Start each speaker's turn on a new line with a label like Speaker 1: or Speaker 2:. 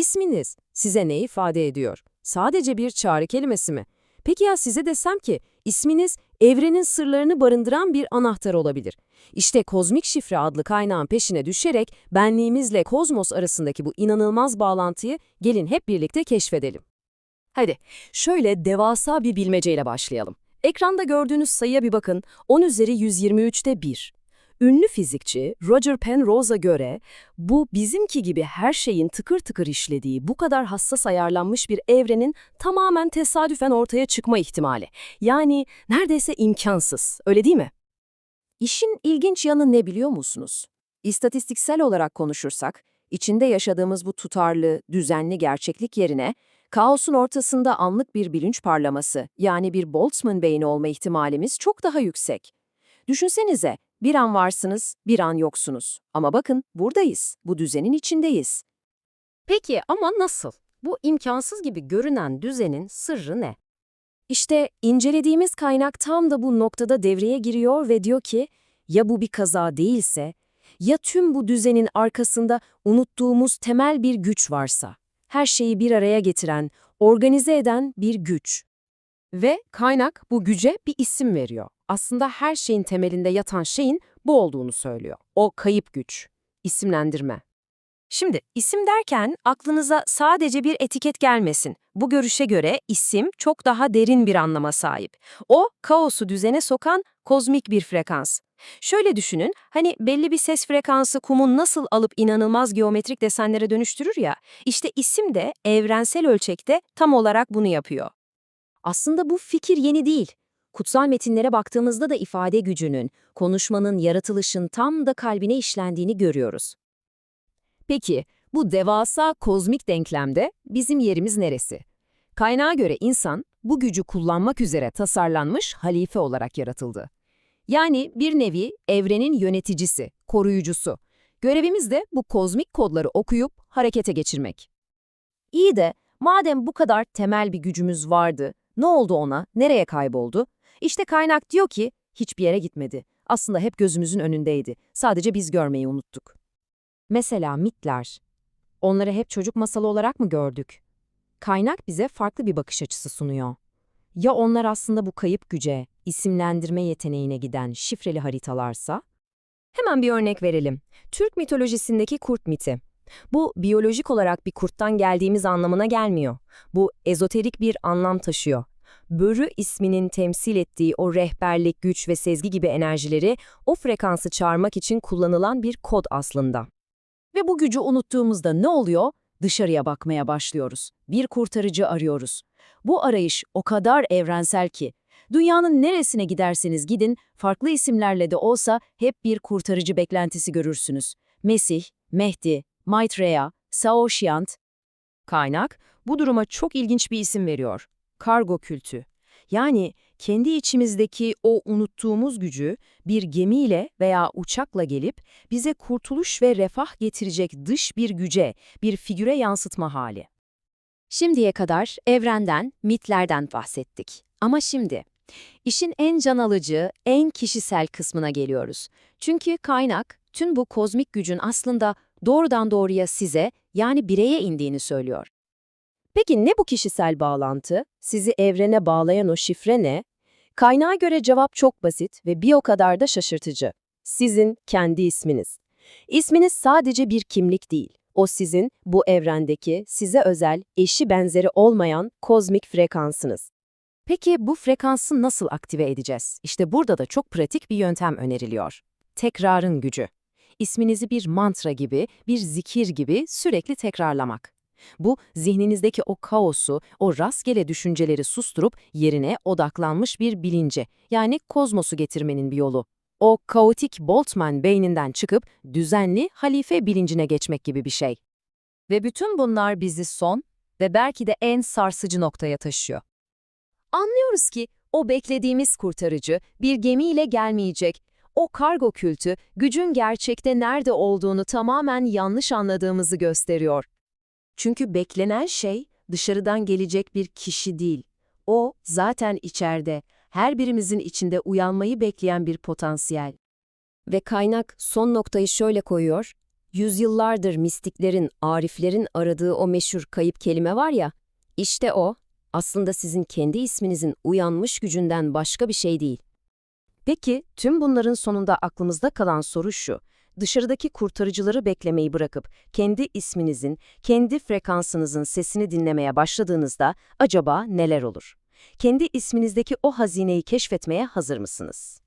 Speaker 1: İsminiz size ne ifade ediyor? Sadece bir çağrı kelimesi mi? Peki ya size desem ki isminiz evrenin sırlarını barındıran bir anahtar olabilir. İşte kozmik şifre adlı kaynağın peşine düşerek benliğimizle kozmos arasındaki bu inanılmaz bağlantıyı gelin hep birlikte keşfedelim.
Speaker 2: Hadi şöyle devasa bir bilmeceyle başlayalım. Ekranda gördüğünüz sayıya bir bakın. 10 üzeri 123'te 1. Ünlü fizikçi Roger Penrose'a göre bu bizimki gibi her şeyin tıkır tıkır işlediği bu kadar hassas ayarlanmış bir evrenin tamamen tesadüfen ortaya çıkma ihtimali. Yani neredeyse imkansız, öyle değil mi?
Speaker 1: İşin ilginç yanı ne biliyor musunuz? İstatistiksel olarak konuşursak, içinde yaşadığımız bu tutarlı, düzenli gerçeklik yerine, kaosun ortasında anlık bir bilinç parlaması, yani bir Boltzmann beyni olma ihtimalimiz çok daha yüksek. Düşünsenize, bir an varsınız, bir an yoksunuz. Ama bakın, buradayız, bu düzenin içindeyiz. Peki ama nasıl? Bu imkansız gibi görünen düzenin sırrı ne? İşte incelediğimiz kaynak tam da bu noktada devreye giriyor ve diyor ki, ya bu bir kaza değilse, ya tüm bu düzenin arkasında unuttuğumuz temel bir güç varsa, her şeyi bir araya getiren, organize eden bir güç. Ve kaynak bu güce bir isim veriyor. Aslında her şeyin temelinde yatan şeyin bu olduğunu söylüyor. O kayıp güç, isimlendirme. Şimdi isim derken aklınıza sadece bir etiket gelmesin. Bu görüşe göre isim çok daha derin bir anlama sahip. O, kaosu düzene sokan kozmik bir frekans. Şöyle düşünün, hani belli bir ses frekansı kumun nasıl alıp inanılmaz geometrik desenlere dönüştürür ya, işte isim de evrensel ölçekte tam olarak bunu yapıyor. Aslında bu fikir yeni değil. Kutsal metinlere baktığımızda da ifade gücünün, konuşmanın, yaratılışın tam da kalbine işlendiğini görüyoruz. Peki, bu devasa kozmik denklemde bizim yerimiz neresi? Kaynağa göre insan, bu gücü kullanmak üzere tasarlanmış halife olarak yaratıldı. Yani bir nevi evrenin yöneticisi, koruyucusu. Görevimiz de bu kozmik kodları okuyup harekete geçirmek. İyi de madem bu kadar temel bir gücümüz vardı, ne oldu ona, nereye kayboldu? İşte kaynak diyor ki hiçbir yere gitmedi. Aslında hep gözümüzün önündeydi. Sadece biz görmeyi unuttuk. Mesela mitler. Onları hep çocuk masalı olarak mı gördük? Kaynak bize farklı bir bakış açısı sunuyor. Ya onlar aslında bu kayıp güce, isimlendirme yeteneğine giden şifreli haritalarsa? Hemen bir örnek verelim. Türk mitolojisindeki kurt miti. Bu biyolojik olarak bir kurttan geldiğimiz anlamına gelmiyor. Bu ezoterik bir anlam taşıyor. Börü isminin temsil ettiği o rehberlik, güç ve sezgi gibi enerjileri o frekansı çağırmak için kullanılan bir kod aslında. Ve bu gücü unuttuğumuzda ne oluyor? Dışarıya bakmaya başlıyoruz. Bir kurtarıcı arıyoruz. Bu arayış o kadar evrensel ki, dünyanın neresine giderseniz gidin, farklı isimlerle de olsa hep bir kurtarıcı beklentisi görürsünüz. Mesih, Mehdi, Maitreya, Saoshyant. Kaynak, bu duruma çok ilginç bir isim veriyor. Kargo kültü. Yani kendi içimizdeki o unuttuğumuz gücü bir gemiyle veya uçakla gelip bize kurtuluş ve refah getirecek dış bir güce, bir figüre yansıtma hali. Şimdiye kadar evrenden, mitlerden bahsettik. Ama şimdi, işin en can alıcı, en kişisel kısmına geliyoruz. Çünkü kaynak, tüm bu kozmik gücün aslında doğrudan doğruya size, yani bireye indiğini söylüyor. Peki ne bu kişisel bağlantı? Sizi evrene bağlayan o şifre ne? Kaynağa göre cevap çok basit ve bir o kadar da şaşırtıcı. Sizin kendi isminiz. İsminiz sadece bir kimlik değil. O sizin, bu evrendeki, size özel, eşi benzeri olmayan kozmik frekansınız. Peki bu frekansı nasıl aktive edeceğiz? İşte burada da çok pratik bir yöntem öneriliyor. Tekrarın gücü. İsminizi bir mantra gibi, bir zikir gibi sürekli tekrarlamak. Bu, zihninizdeki o kaosu, o rastgele düşünceleri susturup yerine odaklanmış bir bilince, yani kozmosu getirmenin bir yolu. O kaotik Boltzmann beyninden çıkıp düzenli halife bilincine geçmek gibi bir şey. Ve bütün bunlar bizi son ve belki de en sarsıcı noktaya taşıyor. Anlıyoruz ki o beklediğimiz kurtarıcı bir gemiyle gelmeyecek. O kargo kültü gücün gerçekte nerede olduğunu tamamen yanlış anladığımızı gösteriyor. Çünkü beklenen şey dışarıdan gelecek bir kişi değil. O zaten içeride, her birimizin içinde uyanmayı bekleyen bir potansiyel. Ve kaynak son noktayı şöyle koyuyor. Yüzyıllardır mistiklerin, ariflerin aradığı o meşhur kayıp kelime var ya, işte o, aslında sizin kendi isminizin uyanmış gücünden başka bir şey değil. Peki, tüm bunların sonunda aklımızda kalan soru şu. Dışarıdaki kurtarıcıları beklemeyi bırakıp kendi isminizin, kendi frekansınızın sesini dinlemeye başladığınızda acaba neler olur? Kendi isminizdeki o hazineyi keşfetmeye hazır mısınız?